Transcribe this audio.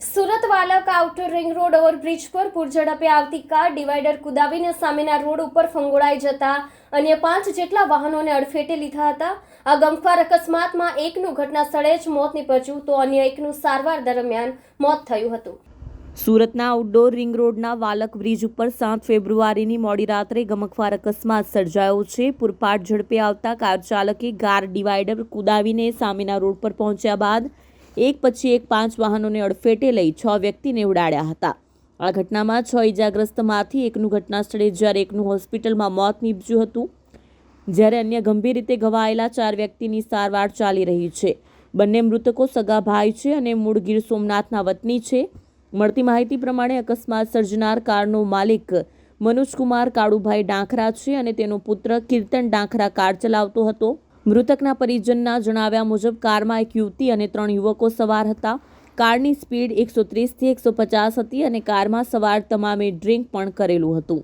Valak outer ring road overbridge પર પૂર ઝડપે આવતી કાર ડિવાઈડર કુદાવીને સામેના રોડ ઉપર ફંગોળાઈ જતા અન્ય પાંચ જેટલા વાહનોને અડફેટે લીધા હતા. આ ગમખ્વાર અકસ્માતમાં એકનું ઘટના સ્થળે જ મોત નીપજ્યું, તો અન્ય એકનું સારવાર દરમિયાન મોત થયું હતું. સુરતના આઉટડોર રિંગ રોડના વાલક બ્રિજ ઉપર સાત ફેબ્રુઆરીની મોડી રાત્રે ગમખ્વાર અકસ્માત સર્જાયો છે. પૂરપાટ ઝડપે આવતા કાર ચાલકે કાર ડિવાઈડર કુદાવીને સામેના રોડ પર પહોંચ્યા બાદ એક પછી એક પાંચ વાહનોને અડફેટે લઈ છ વ્યક્તિને ઉડાડ્યા હતા. આ ઘટનામાં છ ઇજાગ્રસ્તમાંથી એકનું ઘટના સ્થળે જ્યારે એકનું હોસ્પિટલમાં મોત નીપજ્યું હતું, જ્યારે અન્ય ગંભીર રીતે ઘવાયેલા ચાર વ્યક્તિની સારવાર ચાલી રહી છે. બંને મૃતકો સગા ભાઈ છે અને મૂળ ગીર સોમનાથના વતની છે. મળતી માહિતી પ્રમાણે અકસ્માત સર્જનાર કારનો માલિક મનોજકુમાર કાળુભાઈ ડાંખરા છે અને તેનો પુત્ર કીર્તન ડાંખરા કાર ચલાવતો હતો. મૃતકના પરિજનના જણાવ્યા મુજબ કારમાં એક યુવતી અને ત્રણ યુવકો સવાર હતા. કારની સ્પીડ એકસો ત્રીસથી એકસો પચાસ હતી અને કારમાં સવાર તમામે ડ્રિંક પણ કરેલું હતું.